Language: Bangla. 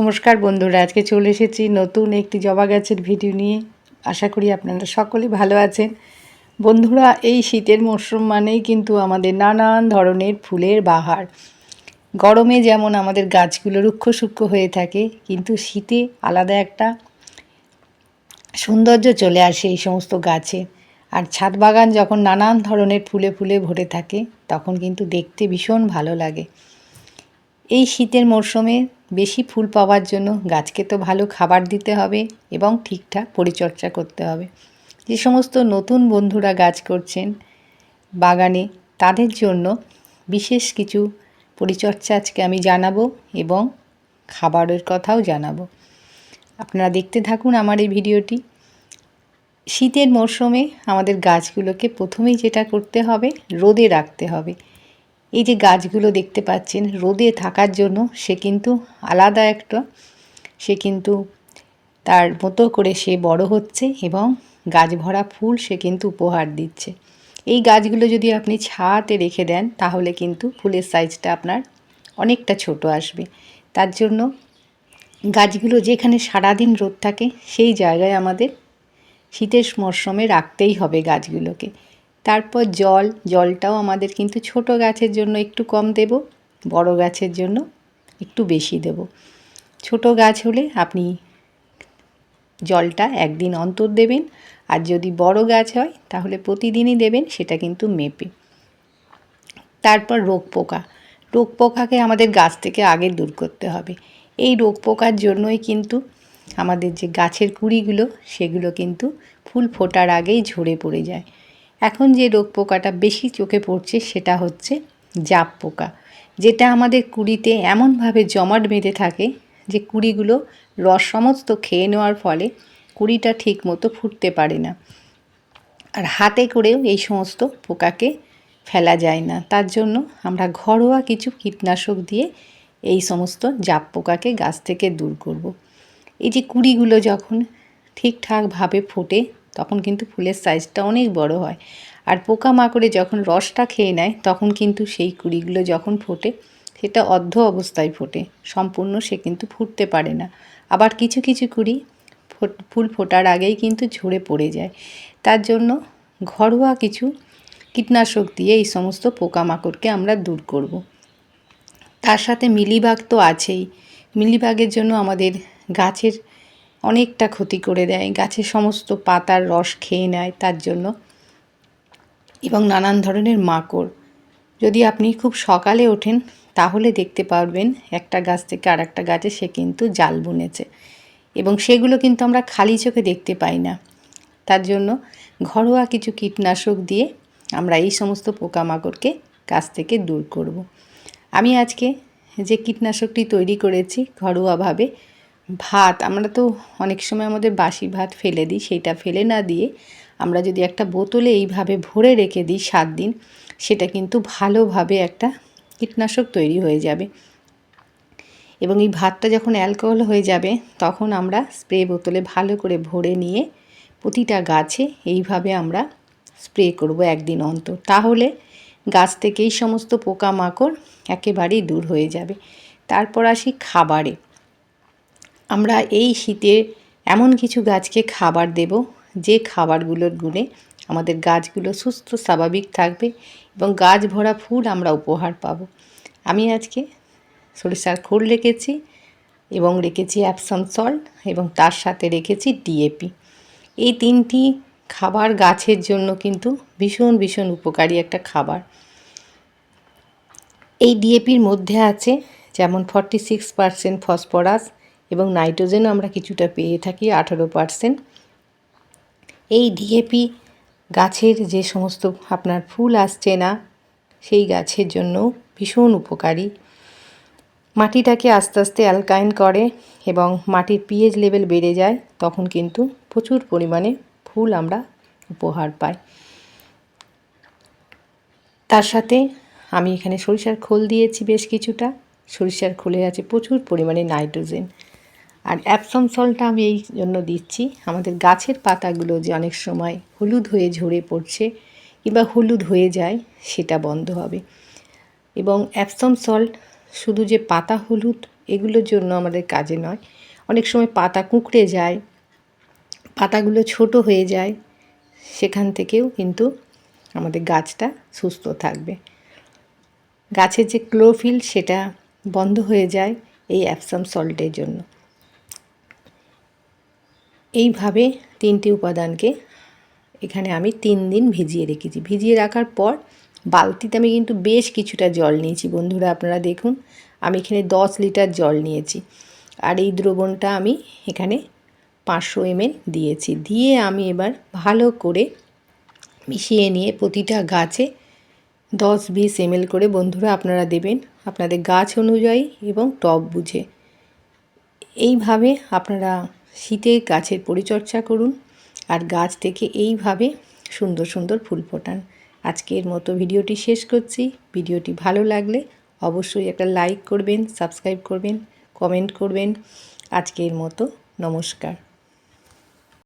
নমস্কার বন্ধুরা, আজকে চলে এসেছি নতুন একটি জবা গাছের ভিডিও নিয়ে। আশা করি আপনারা সকলেই ভালো আছেন। বন্ধুরা, এই শীতের মরশুম মানেই কিন্তু আমাদের নানান ধরনের ফুলের বাহার। গরমে যেমন আমাদের গাছগুলো রুক্ষ সূক্ষ্ম হয়ে থাকে, কিন্তু শীতে আলাদা একটা সৌন্দর্য চলে আসে এই সমস্ত গাছে। আর ছাদ বাগান যখন নানান ধরনের ফুলে ফুলে ভরে থাকে, তখন কিন্তু দেখতে ভীষণ ভালো লাগে। এই শীতের মরশুমে বেশি ফুল পাওয়ার জন্য গাছকে তো ভালো খাবার দিতে হবে এবং ঠিকঠাক পরিচর্যা করতে হবে। যে সমস্ত নতুন বন্ধুরা গাছ করছেন বাগানে, তাদের জন্য বিশেষ কিছু পরিচর্যা আজকে আমি জানাব এবং খাবারের কথাও জানাব। আপনারা দেখতে থাকুন আমার এই ভিডিওটি। শীতের মরশুমে আমাদের গাছগুলোকে প্রথমেই যেটা করতে হবে, রোদে রাখতে হবে। এই যে গাছগুলো দেখতে পাচ্ছেন, রোদে থাকার জন্য সে কিন্তু আলাদা একটা, সে কিন্তু তার মতো করে সে বড় হচ্ছে এবং গাছ ভরা ফুল সে কিন্তু উপহার দিচ্ছে। এই গাছগুলো যদি আপনি ছাতে রেখে দেন, তাহলে কিন্তু ফুলের সাইজটা আপনার অনেকটা ছোট আসবে। তার জন্য গাছগুলো যেখানে সারাদিন রোদ থাকে, সেই জায়গায় আমাদের শীতের মরশুমে রাখতেই হবে গাছগুলোকে। তারপর জল, জলটাও আমাদের কিন্তু ছোট গাছের জন্য একটু কম দেব, বড় গাছের জন্য একটু বেশি দেব। ছোট গাছ হলে আপনি জলটা একদিন অন্তর দেবেন, আর যদি বড় গাছ হয় তাহলে প্রতিদিনই দেবেন, সেটা কিন্তু মেপে। তারপর রোগ পোকা। রোগ পোকাকে আমাদের গাছ থেকে আগে দূর করতে হবে। এই রোগ পোকার জন্যই কিন্তু আমাদের যে গাছের কুড়িগুলো, সেগুলো কিন্তু ফুল ফোটার আগেই ঝরে পড়ে যায়। এখন যে রোগ পোকাটা বেশি চোখে পড়ছে সেটা হচ্ছে জাপ পোকা, যেটা আমাদের কুড়িতে এমনভাবে জমাট বেঁধে থাকে যে কুড়িগুলো রস সমস্ত খেয়ে নেওয়ার ফলে কুড়িটা ঠিক মতো ফুটতে পারে না আর হাতে করেও এই সমস্ত পোকাকে ফেলা যায় না তার জন্য আমরা ঘরোয়া কিছু কীটনাশক দিয়ে এই সমস্ত জাপ পোকাকে গাছ থেকে দূর করব। এই যে কুড়িগুলো যখন ঠিকঠাকভাবে ফোটে তখন কিন্তু ফুলের সাইজটা অনেক বড় হয়। আর পোকামাকড়ে যখন রসটা খেয়ে নেয়, তখন কিন্তু সেই কুড়িগুলো যখন ফোটে, সেটা অর্ধ অবস্থায় ফোটে। সম্পূর্ণ সে কিন্তু ফুটতে পারে না। আবার কিছু কিছু কুড়ি ফুল ফোটার আগেই কিন্তু ঝরে পড়ে যায়। তার জন্য ঘরোয়া কিছু কীটনাশক দিয়ে এই সমস্ত পোকামাকড়কে আমরা দূর করব। তার সাথে মিলিবাগ তো আছেই। মিলিবাগের জন্য আমাদের গাছের অনেকটা ক্ষতি করে দেয়। গাছের সমস্ত পাতার রস খেয়ে নেয় তার জন্য। এবং নানান ধরনের মাকড়। যদি আপনি খুব সকালে ওঠেন, তাহলে দেখতে পারবেন একটা গাছ থেকে আর একটা গাছে সে কিন্তু জাল বুনেছে। এবং সেগুলো কিন্তু আমরা খালি চোখে দেখতে পাই না। তার জন্য ঘরোয়া কিছু কীটনাশক দিয়ে আমরা এই সমস্ত পোকামাকড়কে গাছ থেকে দূর করব। আমি আজকে যে কীটনাশকটি তৈরি করেছি ঘরোয়াভাবে ভাত, আমরা তো অনেক সময় আমাদের বাসি ভাত ফেলে দিই, সেইটা ফেলে না দিয়ে আমরা যদি একটা বোতলে এইভাবে ভরে রেখে দিই সাত দিন, সেটা কিন্তু ভালোভাবে একটা কীটনাশক তৈরি হয়ে যাবে। এবং এই ভাতটা যখন অ্যালকোহল হয়ে যাবে, তখন আমরা স্প্রে বোতলে ভালো করে ভরে নিয়ে প্রতিটা গাছে এইভাবে আমরা স্প্রে করব একদিন অন্তর। তাহলে গাছ থেকে এই সমস্ত পোকামাকড় একেবারেই দূর হয়ে যাবে। তারপর আসি খাবারে। আমরা এই শীতে এমন কিছু গাছকে খাবার দেব, যে খাবারগুলোর গুণে আমাদের গাছগুলো সুস্থ, স্বাভাবিক থাকবে এবং গাছ ভরা ফুল আমরা উপহার পাব। আমি আজকে সরিষার খোল রেখেছি এবং রেখেছি অ্যাপসম সল্ট এবং তার সাথে রেখেছি ডিএপি এই তিনটি খাবার গাছের জন্য কিন্তু ভীষণ ভীষণ উপকারী একটা খাবার। এই ডিএপির মধ্যে আছে যেমন ফর্টি সিক্স পারসেন্ট ফসফরাস এবং নাইট্রোজেনও আমরা কিছুটা পেয়ে থাকি আঠারো পারসেন্ট। এই ডিএপি গাছের যে সমস্ত আপনার ফুল আসছে না, সেই গাছের জন্য ভীষণ উপকারী। মাটিটাকে আস্তে আস্তে অ্যালকাইন করে এবং মাটির পিএইচ লেভেল বেড়ে যায়, তখন কিন্তু প্রচুর পরিমাণে ফুল আমরা উপহার পাই। তার সাথে আমি এখানে সরিষার খোল দিয়েছি বেশ কিছুটা। সরিষার খোলে আছে প্রচুর পরিমাণে নাইট্রোজেন। আর অ্যাপসম সলটা আমি এই জন্য দিচ্ছি। আমাদের গাছের পাতাগুলো যে অনেক সময় হলুদ হয়ে ঝরে পড়ছে কিংবা হলুদ হয়ে যায়, সেটা বন্ধ হবে। এবং অ্যাপসম সল্ট শুধু যে পাতা হলুদ, এগুলোর জন্য আমাদের কাজে নয়। অনেক সময় পাতা কুঁকড়ে যায়, পাতাগুলো ছোট হয়ে যায়, সেখান থেকেও কিন্তু আমাদের গাছটা সুস্থ থাকবে। গাছের যে ক্লোরোফিল সেটা বন্ধ হয়ে যায় এই অ্যাপসাম সল্টের জন্য। এইভাবে তিনটি উপাদানকে এখানে আমি তিন দিন ভিজিয়ে রেখেছি। ভিজিয়ে রাখার পর বালতিতে আমি কিন্তু বেশ কিছুটা জল নিয়েছি। বন্ধুরা, আপনারা দেখুন, আমি এখানে দশ লিটার জল নিয়েছি। আর এই দ্রবণটা আমি এখানে পাঁচশো এমএল দিয়েছি। দিয়ে আমি এবার ভালো করে মিশিয়ে নিয়ে প্রতিটা গাছে দশ বিশ এমএল করে, বন্ধুরা, আপনারা দেবেন আপনাদের গাছ অনুযায়ী এবং টব বুঝে। এইভাবে আপনারা শীতে গাছের পরিচর্যা করুন আর গাছ থেকে এইভাবে সুন্দর সুন্দর ফুল ফোটান। আজকের মতো ভিডিওটি শেষ করছি। ভিডিওটি ভালো লাগলে অবশ্যই একটা লাইক করবেন, সাবস্ক্রাইব করবেন, কমেন্ট করবেন। আজকের মতো নমস্কার।